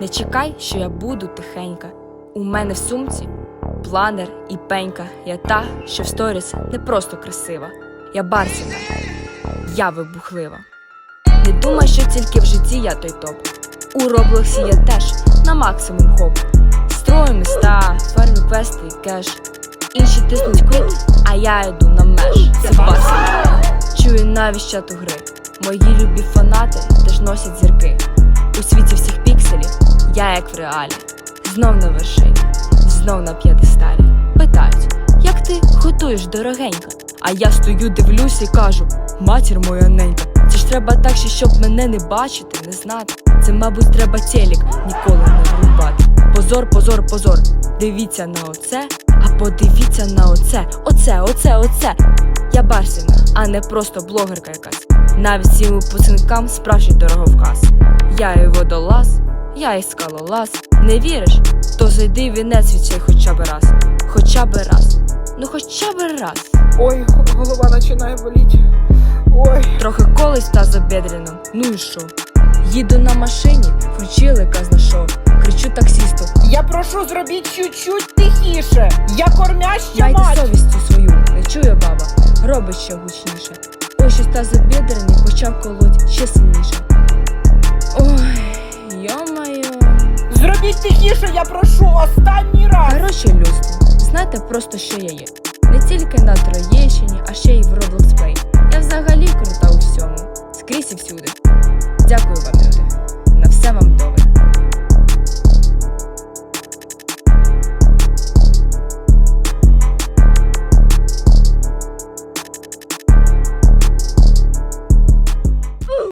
Не чекай, що я буду тихенька. У мене в сумці планер і пенька. Я та, що в сторіс не просто красива. Я барсіна, я вибухлива. Не думай, що тільки в житті я той топ. У Роблоксі я теж на максимум хоп. Строю міста, фармлю квести і кеш. Інші тиснуть квит, а я йду на меж. Це барсіна. Чую навіть чату гри. Мої любі фанати теж носять зірки. Я як в реалі. Знов на вершині, знов на п'єдесталі. Питають, як ти готуєш дорогенька? А я стою, дивлюсь і кажу: матір моя ненька, це ж треба так, ще щоб мене не бачити, не знати. Це, мабуть, треба телек ніколи не врубати. Позор, позор, позор. Дивіться на оце, а подивіться на оце. Оце, оце, оце. Я Барсіна, а не просто блогерка якась. Навіть цим випускникам справжній дороговказ. Я я і скалолаз. Не віриш? То зайди в вінець від цей хоча б раз. Хоча б раз. Ну хоча б раз. Ой, голова починає боліти. Ой. Трохи колись та забедреном. Ну і що? Їду на машині, включили знайшов. Кричу таксісту. Я прошу зробіть чуть-чуть тихіше. Я кормяща Майте совістю свою, не чує баба, робить ще гучніше. Ой, щось та забідрений почав колоть ще сильніше. Зробіть тихіше, я прошу, останній раз. Коротше, люди, знаєте просто, що я є. Не тільки на Троєщині, а ще й в Roblox. Я взагалі крута у всьому. Скрізь і всюди. Дякую вам.